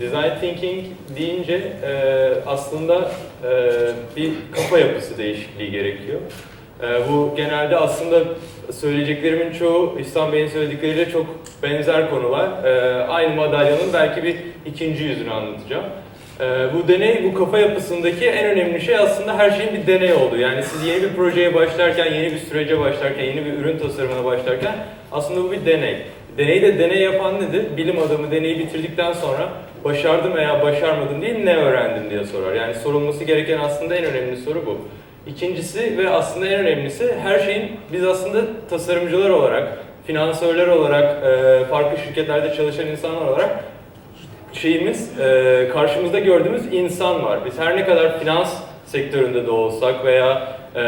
Design thinking deyince e, aslında e, bir kafa yapısı değişikliği gerekiyor. E, bu genelde aslında söyleyeceklerimin çoğu İhsan Bey'in söyledikleriyle çok benzer konular. Aynı madalyonun belki bir ikinci yüzünü anlatacağım. Bu deney, bu kafa yapısındaki en önemli şey aslında her şeyin bir deney olduğu. Yani siz yeni bir projeye başlarken, yeni bir sürece başlarken, yeni bir ürün tasarımına başlarken aslında bu bir deney. Deneyde deney yapan nedir? Bilim adamı deneyi bitirdikten sonra başardım veya başarmadım değil ne öğrendim diye sorar. Yani sorulması gereken aslında en önemli soru bu. İkincisi ve aslında en önemlisi her şeyin biz aslında tasarımcılar olarak, finansörler olarak, e, farklı şirketlerde çalışan insanlar olarak şeyimiz e, karşımızda gördüğümüz insan var. Biz her ne kadar finans sektöründe de olsak veya e,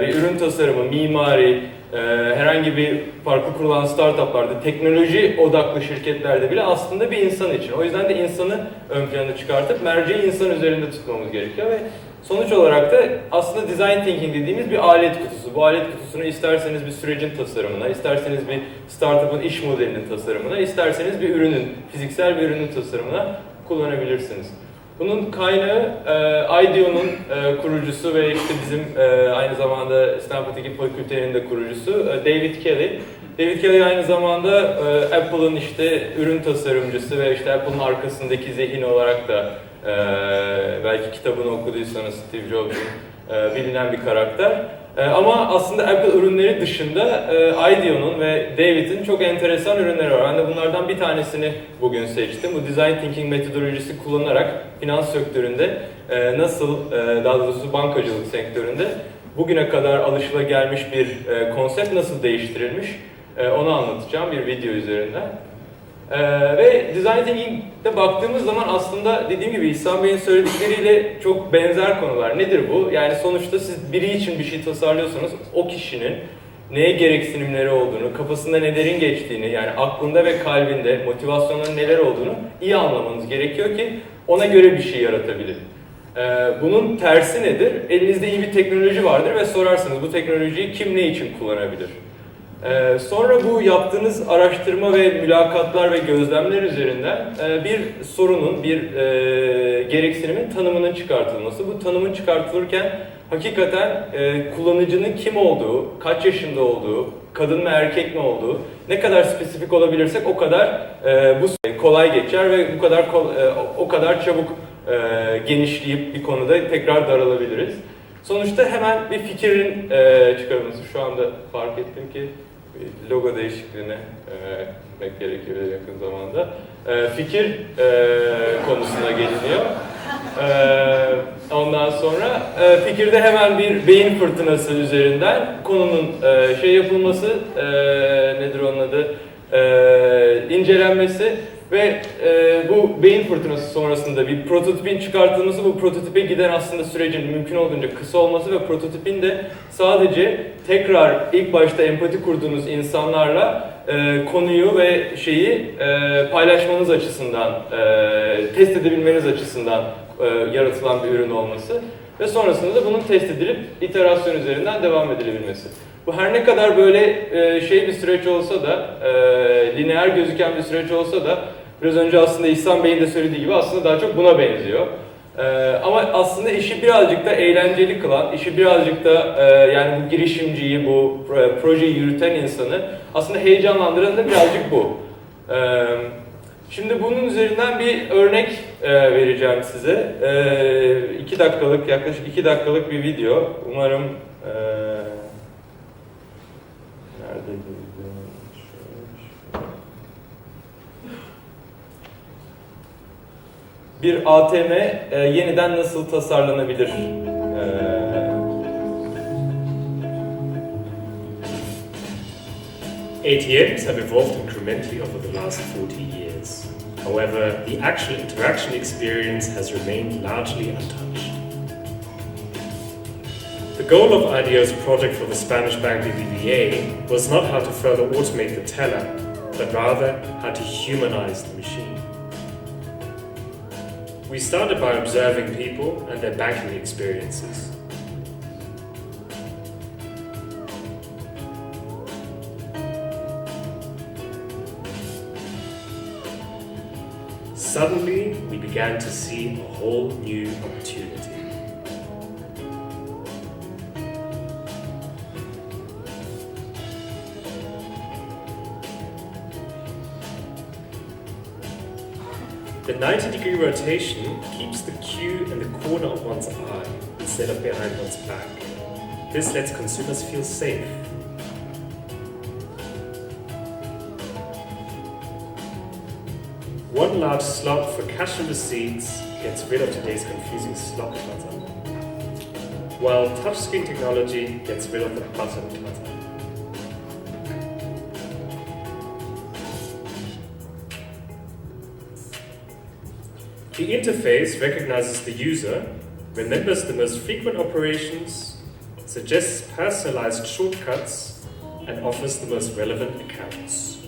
bir ürün tasarımı, mimari, e, herhangi bir farklı kurulan startuplarda, teknoloji odaklı şirketlerde bile aslında bir insan için. O yüzden de insanı ön plana çıkartıp merceği insan üzerinde tutmamız gerekiyor ve sonuç olarak da aslında design thinking dediğimiz bir alet kutusu. Bu alet kutusunu isterseniz bir sürecin tasarımına, isterseniz bir startup'ın iş modelinin tasarımına, isterseniz bir ürünün, fiziksel bir ürünün tasarımına kullanabilirsiniz. Bunun kaynağı e, IDEO'nun e, kurucusu ve işte bizim e, aynı zamanda Stanford Eğitim Fakültenin de kurucusu e, David Kelly. David Kelly aynı zamanda e, Apple'ın işte ürün tasarımcısı ve işte Apple'ın arkasındaki zihin olarak da e, belki kitabını okuduysanız Steve Jobs'un e, bilinen bir karakter. E, ama aslında Apple ürünleri dışında e, IDEO'nun ve David'in çok enteresan ürünleri var. Ben de bunlardan bir tanesini bugün seçtim. Bu Design Thinking metodolojisi kullanarak finans sektöründe e, nasıl, e, daha doğrusu bankacılık sektöründe bugüne kadar alışılagelmiş bir e, konsept nasıl değiştirilmiş e, onu anlatacağım bir video üzerinden. Ee, ve design thinking'de baktığımız zaman aslında dediğim gibi İhsan Bey'in söyledikleriyle çok benzer konular. Nedir bu? Yani sonuçta siz biri için bir şey tasarlıyorsanız o kişinin neye gereksinimleri olduğunu, kafasında nelerin geçtiğini, yani aklında ve kalbinde motivasyonların neler olduğunu iyi anlamanız gerekiyor ki ona göre bir şey yaratabilin. Ee, bunun tersi nedir? Elinizde iyi bir teknoloji vardır ve sorarsınız bu teknolojiyi kim ne için kullanabilir? Ee, sonra bu yaptığınız araştırma ve mülakatlar ve gözlemler üzerinden e, bir sorunun, bir e, gereksinimin tanımının çıkartılması. Bu tanımın çıkartılırken hakikaten e, kullanıcının kim olduğu, kaç yaşında olduğu, kadın mı erkek mi olduğu, ne kadar spesifik olabilirsek o kadar bu kolay geçer ve bu kadar o kadar çabuk genişleyip bir konuda tekrar daralabiliriz. Sonuçta hemen bir fikrin e, çıkarılması. Şu anda fark ettim ki logo değişikliğine e, gitmek yakın zamanda. E, fikir e, konusuna geliniyor. E, ondan sonra e, fikirde hemen bir beyin fırtınası üzerinden konunun e, şey yapılması, e, nedir onun adı, e, incelenmesi ve e, bu beyin fırtınası sonrasında bir prototipin çıkartılması, bu prototipe giden aslında sürecin mümkün olduğunca kısa olması ve prototipin de sadece tekrar ilk başta empati kurduğunuz insanlarla e, konuyu ve şeyi e, paylaşmanız açısından, e, test edebilmeniz açısından e, yaratılan bir ürün olması ve sonrasında da bunun test edilip iterasyon üzerinden devam edilebilmesi. Bu her ne kadar böyle e, şey bir süreç olsa da, e, lineer gözüken bir süreç olsa da biraz önce aslında İhsan Bey'in de söylediği gibi aslında daha çok buna benziyor. E, ama aslında işi birazcık da eğlenceli kılan, işi birazcık da e, yani bu girişimciyi, bu pro- projeyi yürüten insanı aslında heyecanlandıran da birazcık bu. E, Şimdi bunun üzerinden bir örnek e, vereceğim size. E, iki dakikalık, yaklaşık iki dakikalık bir video. Umarım e, Şöyle, şöyle. Bir ATM e, yeniden nasıl tasarlanabilir? E, ATMs have evolved incrementally over the last 40 years. However, the actual interaction experience has remained largely untouched. The goal of IDEO's project for the Spanish bank BBVA was not how to further automate the teller, but rather how to humanize the machine. We started by observing people and their banking experiences. suddenly we began to see a whole new opportunity. The 90 degree rotation keeps the cue in the corner of one's eye instead of behind one's back. This lets consumers feel safe. One large slot for cash and receipts gets rid of today's confusing slot clutter, while touchscreen technology gets rid of the button clutter. The interface recognizes the user, remembers the most frequent operations, suggests personalized shortcuts, and offers the most relevant accounts.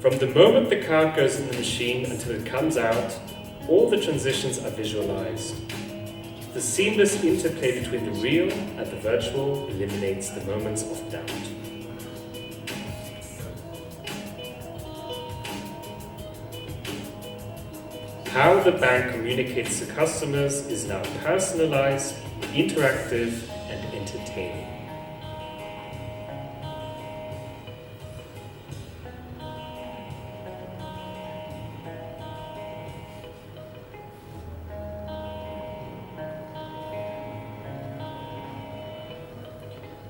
From the moment the card goes in the machine until it comes out, all the transitions are visualized. The seamless interplay between the real and the virtual eliminates the moments of doubt. How the bank communicates to customers is now personalized, interactive, and entertaining.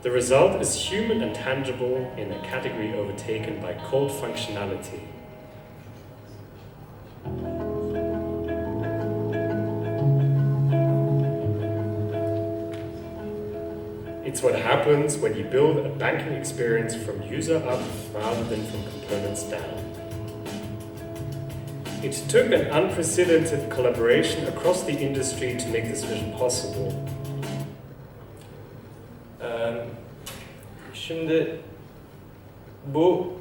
The result is human and tangible in a category overtaken by cold functionality. Happens when you build a banking experience from user up rather than from components down. It took an unprecedented collaboration across the industry to make this vision possible. Ee, şimdi bu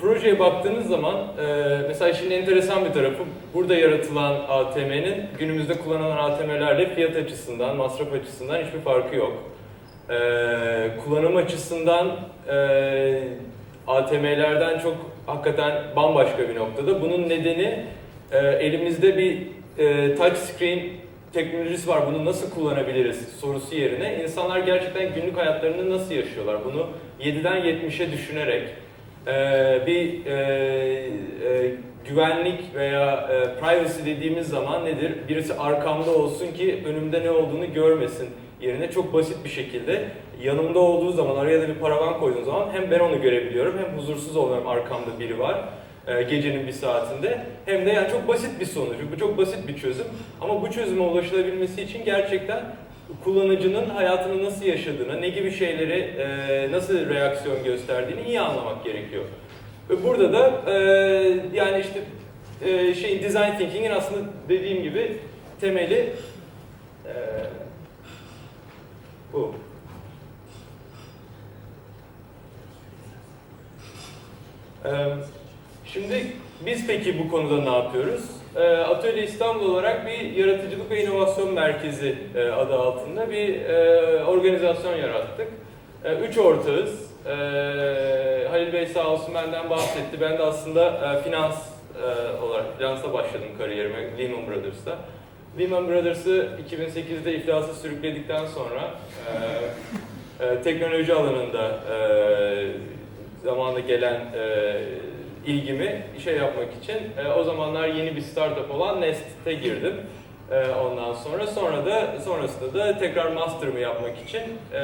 projeye baktığınız zaman e, mesela işin enteresan bir tarafı burada yaratılan ATM'nin günümüzde kullanılan ATM'lerle fiyat açısından, masraf açısından hiçbir farkı yok. E, kullanım açısından e, ATM'lerden çok hakikaten bambaşka bir noktada. Bunun nedeni e, elimizde bir e, touch screen teknolojisi var. Bunu nasıl kullanabiliriz sorusu yerine insanlar gerçekten günlük hayatlarını nasıl yaşıyorlar? Bunu 7'den 70'e düşünerek e, bir e, e, güvenlik veya e, privacy dediğimiz zaman nedir? Birisi arkamda olsun ki önümde ne olduğunu görmesin yerine çok basit bir şekilde yanımda olduğu zaman araya da bir paravan koyduğum zaman hem ben onu görebiliyorum hem huzursuz oluyorum arkamda biri var e, gecenin bir saatinde hem de yani çok basit bir sonuç. Bu çok basit bir çözüm ama bu çözüme ulaşılabilmesi için gerçekten kullanıcının hayatını nasıl yaşadığını, ne gibi şeyleri e, nasıl reaksiyon gösterdiğini iyi anlamak gerekiyor. Ve burada da e, yani işte e, şeyin design thinking'in aslında dediğim gibi temeli e, bu. Ee, Şimdi biz peki bu konuda ne yapıyoruz? Ee, Atölye İstanbul olarak bir yaratıcılık ve inovasyon merkezi e, adı altında bir e, organizasyon yarattık. E, Üç ortağız. E, Halil Bey sağ olsun benden bahsetti. Ben de aslında e, finans e, olarak, finansa başladım kariyerime Lehman Brothers'ta. Lehman Brothers'ı 2008'de iflasa sürükledikten sonra e, e, teknoloji alanında e, zamanında gelen e, ilgimi şey yapmak için e, o zamanlar yeni bir startup olan Nest'e girdim. E, ondan sonra sonra da sonrasında da tekrar master'ımı yapmak için e,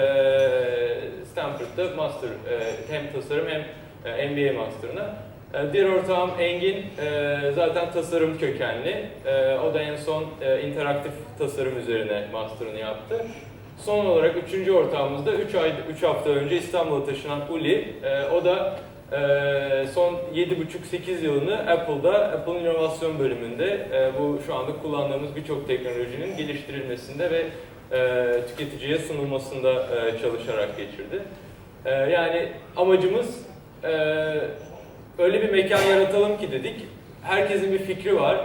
Stanford'da master e, hem tasarım hem e, MBA master'ına. E, diğer ortağım Engin e, zaten tasarım kökenli. E, o da en son e, interaktif tasarım üzerine master'ını yaptı. Son olarak üçüncü ortağımız da 3 ay 3 hafta önce İstanbul'a taşınan Uli. E, o da e, son 7,5-8 yılını Apple'da, Apple'ın inovasyon bölümünde e, bu şu anda kullandığımız birçok teknolojinin geliştirilmesinde ve e, tüketiciye sunulmasında e, çalışarak geçirdi. E, yani amacımız e, öyle bir mekan yaratalım ki dedik. Herkesin bir fikri var.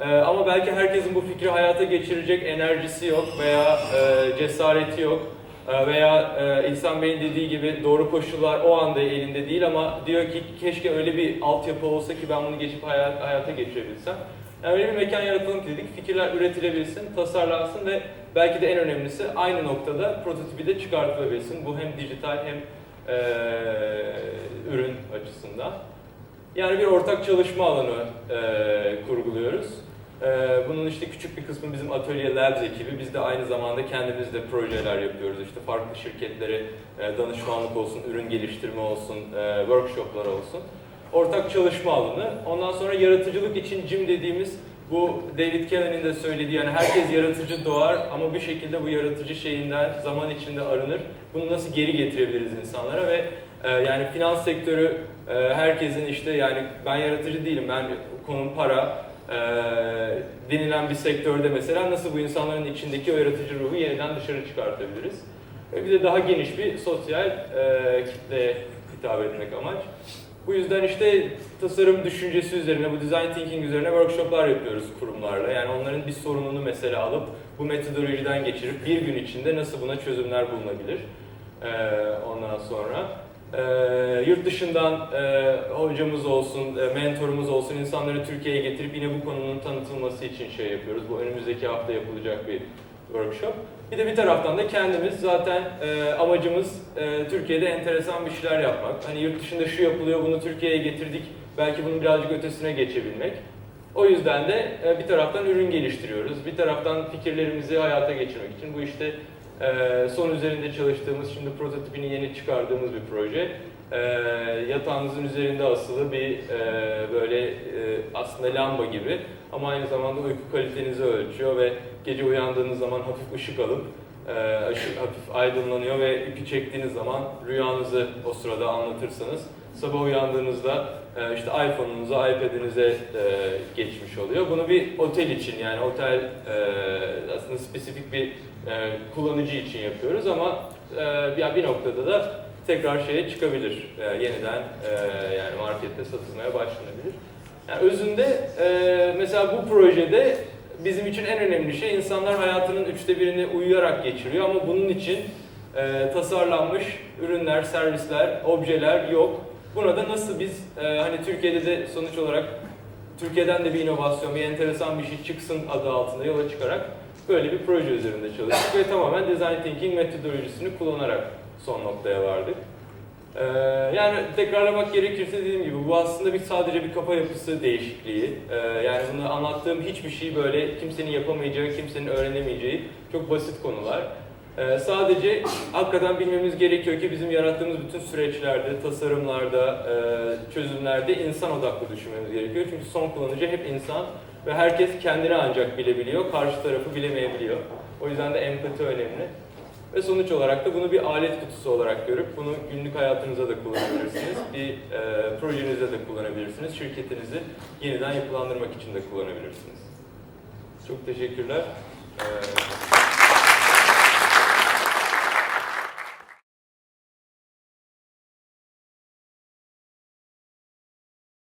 Ee, ama belki herkesin bu fikri hayata geçirecek enerjisi yok veya e, cesareti yok. Ee, veya e, İhsan Bey'in dediği gibi doğru koşullar o anda elinde değil ama diyor ki keşke öyle bir altyapı olsa ki ben bunu geçip hayat, hayata geçirebilsem. Yani öyle bir mekan yaratalım ki dedik, fikirler üretilebilsin, tasarlansın ve belki de en önemlisi aynı noktada prototipi de çıkartılabilsin. Bu hem dijital hem e, ürün açısından. Yani bir ortak çalışma alanı e, kurguluyoruz. E, bunun işte küçük bir kısmı bizim Atölye Labs ekibi. Biz de aynı zamanda kendimiz de projeler yapıyoruz. İşte farklı şirketlere e, danışmanlık olsun, ürün geliştirme olsun, e, workshoplar olsun. Ortak çalışma alanı. Ondan sonra yaratıcılık için CIM dediğimiz bu David Kelly'nin de söylediği yani herkes yaratıcı doğar ama bir şekilde bu yaratıcı şeyinden zaman içinde arınır. Bunu nasıl geri getirebiliriz insanlara ve e, yani finans sektörü e, herkesin işte yani ben yaratıcı değilim ben konum para denilen bir sektörde mesela nasıl bu insanların içindeki o yaratıcı ruhu yeniden dışarı çıkartabiliriz? E, bir de daha geniş bir sosyal e, kitleye hitap etmek amaç. Bu yüzden işte tasarım düşüncesi üzerine, bu design thinking üzerine workshoplar yapıyoruz kurumlarla. Yani onların bir sorununu mesela alıp bu metodolojiden geçirip bir gün içinde nasıl buna çözümler bulunabilir. Ee, ondan sonra ee, yurt dışından e, hocamız olsun, e, mentorumuz olsun insanları Türkiye'ye getirip yine bu konunun tanıtılması için şey yapıyoruz. Bu önümüzdeki hafta yapılacak bir workshop. Bir de bir taraftan da kendimiz zaten e, amacımız e, Türkiye'de enteresan bir şeyler yapmak. Hani yurt dışında şu yapılıyor, bunu Türkiye'ye getirdik. Belki bunun birazcık ötesine geçebilmek. O yüzden de e, bir taraftan ürün geliştiriyoruz. Bir taraftan fikirlerimizi hayata geçirmek için bu işte e, son üzerinde çalıştığımız, şimdi prototipini yeni çıkardığımız bir proje. E, yatağınızın üzerinde asılı bir e, böyle e, aslında lamba gibi ama aynı zamanda uyku kalitenizi ölçüyor ve gece uyandığınız zaman hafif ışık alıp e, hafif aydınlanıyor ve ipi çektiğiniz zaman rüyanızı o sırada anlatırsanız sabah uyandığınızda işte iPhone'unuza, iPad'inize geçmiş oluyor. Bunu bir otel için yani otel aslında spesifik bir e, kullanıcı için yapıyoruz ama e, bir noktada da tekrar şeye çıkabilir. E, yeniden e, yani markette satılmaya başlanabilir. Yani özünde e, mesela bu projede bizim için en önemli şey insanlar hayatının üçte birini uyuyarak geçiriyor ama bunun için e, tasarlanmış ürünler, servisler, objeler yok. Buna da nasıl biz e, hani Türkiye'de de sonuç olarak Türkiye'den de bir inovasyon, bir enteresan bir şey çıksın adı altında yola çıkarak böyle bir proje üzerinde çalıştık ve tamamen design thinking metodolojisini kullanarak son noktaya vardık. Ee, yani tekrarlamak gerekirse dediğim gibi bu aslında bir sadece bir kafa yapısı değişikliği. Ee, yani bunu anlattığım hiçbir şey böyle kimsenin yapamayacağı, kimsenin öğrenemeyeceği çok basit konular. Ee, sadece hakikaten bilmemiz gerekiyor ki bizim yarattığımız bütün süreçlerde, tasarımlarda, e, çözümlerde insan odaklı düşünmemiz gerekiyor. Çünkü son kullanıcı hep insan ve herkes kendini ancak bilebiliyor, karşı tarafı bilemeyebiliyor. O yüzden de empati önemli. Ve sonuç olarak da bunu bir alet kutusu olarak görüp bunu günlük hayatınıza da kullanabilirsiniz. Bir e, projenizde de kullanabilirsiniz. Şirketinizi yeniden yapılandırmak için de kullanabilirsiniz. Çok teşekkürler. Ee,